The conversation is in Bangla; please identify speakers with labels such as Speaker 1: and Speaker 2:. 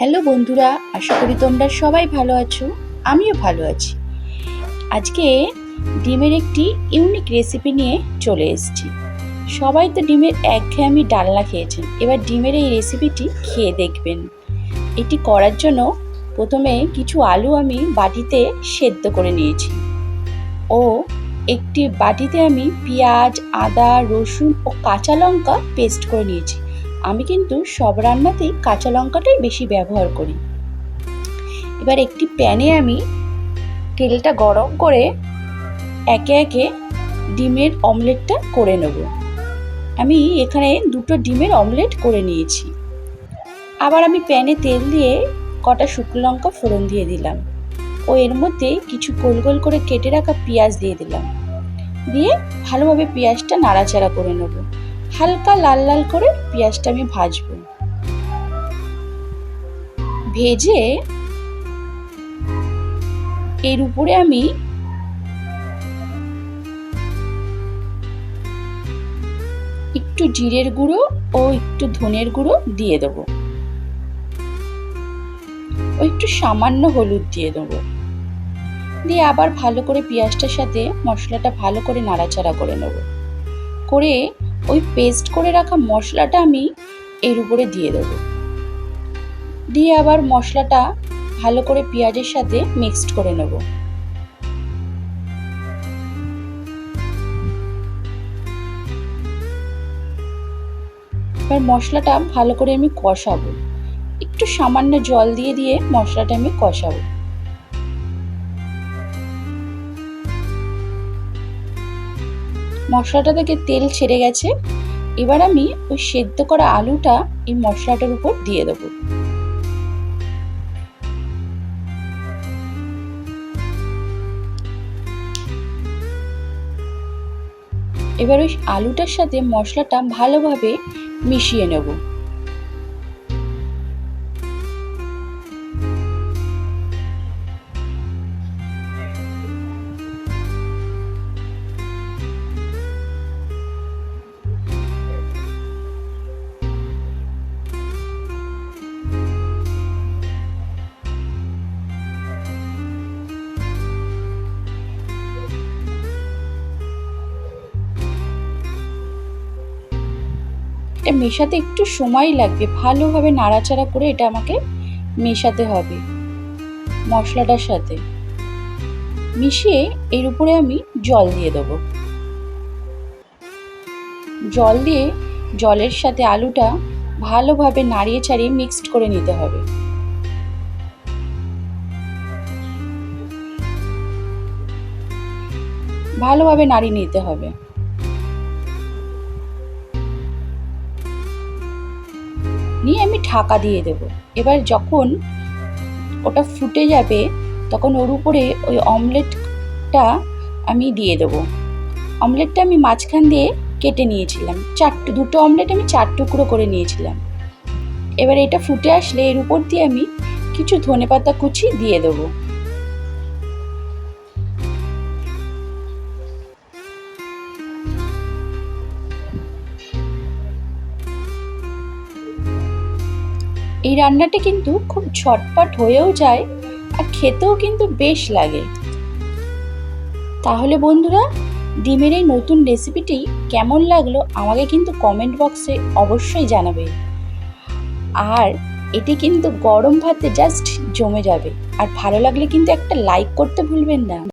Speaker 1: হ্যালো বন্ধুরা, আশা করি তোমরা সবাই ভালো আছো, আমিও ভালো আছি। আজকে ডিমের একটি ইউনিক রেসিপি নিয়ে চলে এসেছি। সবাই তো ডিমের একঘেয়েমি ডালনা খেয়েছেন, এবার ডিমের এই রেসিপিটি খেয়ে দেখবেন। এটি করার জন্য প্রথমে কিছু আলু আমি বাটিতে সেদ্ধ করে নিয়েছি। ও একটি বাটিতে আমি পেঁয়াজ, আদা, রসুন ও কাঁচা লঙ্কা পেস্ট করে নিয়েছি। আমি কিন্তু সব রান্নাতেই কাঁচা লঙ্কাটাই বেশি ব্যবহার করি। এবার একটি প্যানে আমি তেলটা গরম করে একে একে ডিমের অমলেটটা করে নেব। আমি এখানে দুটো ডিমের অমলেট করে নিয়েছি। আবার আমি প্যানে তেল দিয়ে কটা শুকনো লঙ্কা ফোড়ন দিয়ে দিলাম। ও এর মধ্যে কিছু গোল গোল করে কেটে রাখা পেঁয়াজ দিয়ে দিলাম। দিয়ে ভালোভাবে পেঁয়াজটা নাড়াচাড়া করে নেব। হালকা লাল লাল করে পেঁয়াজটা আমি ভাজবো। ভেজে এর উপরে আমি একটু জিরের গুঁড়ো ও একটু ধনের গুঁড়ো দিয়ে দেবো। ও একটু সামান্য হলুদ দিয়ে দেবো। দিয়ে আবার ভালো করে পেঁয়াজটার সাথে মশলাটা ভালো করে নাড়াচাড়া করে নেব। করে ওই পেস্ট করে রাখা মশলাটা আমি এর উপরে দিয়ে দেবো। দিয়ে আবার মশলাটা ভালো করে পেঁয়াজের সাথে মিক্সড করে নেব। এবার মশলাটা ভালো করে আমি কষাবো। একটু সামান্য জল দিয়ে দিয়ে মশলাটা আমি কষাবো। মশলাটা থেকে তেল ছেড়ে গেছে। এবার আমি ওই সেদ্ধ করা আলুটা এই মশলাটার উপর দিয়ে দেব। এবার ওই আলুটার সাথে মশলাটা ভালোভাবে মিশিয়ে নেব। এটা মেশাতে একটু সময় লাগবে। ভালোভাবে নাড়াচাড়া করে এটা আমাকে মেশাতে হবে মশলাটার সাথে। মিশিয়ে এর উপরে আমি জল দিয়ে দেবো। জল দিয়ে জলের সাথে আলুটা ভালোভাবে নাড়িয়ে ছাড়িয়ে মিক্সড করে নিতে হবে। ভালোভাবে নাড়িয়ে নিতে হবে। নিয়ে আমি ঢাকা দিয়ে দেব। এবার যখন ওটা ফুটে যাবে, তখন ওর উপরে ওই অমলেটটা আমি দিয়ে দেব। অমলেটটা আমি মাঝখান দিয়ে কেটে নিয়েছিলাম। চারটে, দুটো অমলেট আমি চার টুকরো করে নিয়েছিলাম। এবার এটা ফুটে আসলে এর উপর দিয়ে আমি কিছু ধনে পাতা কুচি দিয়ে দেবো। এই রান্নাটা কিন্তু খুব ঝটপট হয়েও যায় আর খেতেও কিন্তু বেশ লাগে। তাহলে বন্ধুরা, ডিমের এই নতুন রেসিপিটি কেমন লাগল আমাকে কিন্তু কমেন্ট বক্সে অবশ্যই জানাবে। আর এটি কিন্তু গরম ভাতে জাস্ট জমে যাবে। আর ভালো লাগলে কিন্তু একটা লাইক করতে ভুলবেন না।